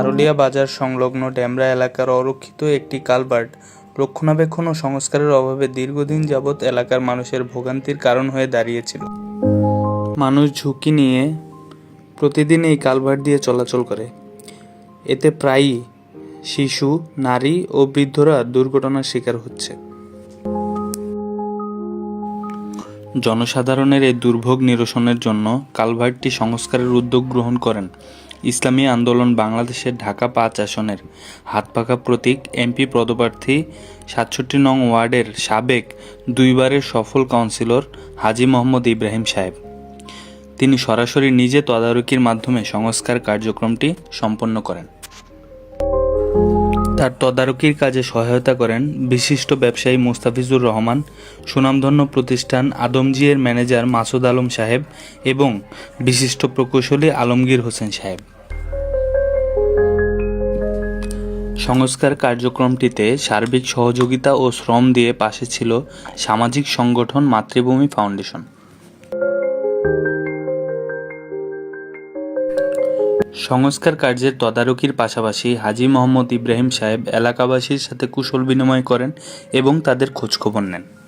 সারুলিয়া বাজার সংলগ্ন ড্যামরা এলাকার অরক্ষিত একটি কালভার্ট রক্ষণাবেক্ষণ ও সংস্কারের অভাবে দীর্ঘদিন যাবৎ এলাকার মানুষের ভোগান্তির কারণ হয়ে দাঁড়িয়েছিল। মানুষ ঝুঁকি নিয়ে প্রতিদিন এই কালভার্ট দিয়ে চলাচল করে। এতে প্রায়ই শিশু, নারী ও বৃদ্ধরা দুর্ঘটনার শিকার হচ্ছে। জনসাধারণের এই দুর্ভোগ নিরসনের জন্য কালভার্টটি সংস্কারের উদ্যোগ গ্রহণ করেন। ইসলামী আন্দোলন বাংলাদেশের ঢাকা পাঁচ আসনের হাতপাখা প্রতীক এমপি পদপ্রার্থী সাতষট্টি নং ওয়ার্ডের সাবেক দুইবারের সফল কাউন্সিলর হাজি মোহাম্মদ ইব্রাহিম সাহেব। তিনি সরাসরি নিজে তদারকির মাধ্যমে সংস্কার কার্যক্রমটি সম্পন্ন করেন। তার তদারকির কাজে সহায়তা করেন বিশিষ্ট ব্যবসায়ী মুস্তাফিজুর রহমান, সুনামধন্য প্রতিষ্ঠান আদমজিয়ের ম্যানেজার মাসুদ আলম সাহেব এবং বিশিষ্ট প্রকৌশলী আলমগীর হোসেন সাহেব। সংস্কার কার্যক্রমটিতে সার্বিক সহযোগিতা ও শ্রম দিয়ে পাশে ছিল সামাজিক সংগঠন মাতৃভূমি ফাউন্ডেশন। সংস্কার কার্যের তদারকির পাশাপাশি হাজি মোহাম্মদ ইব্রাহিম সাহেব এলাকাবাসীর সাথে কুশল বিনিময় করেন এবং তাদের খোঁজখবর নেন।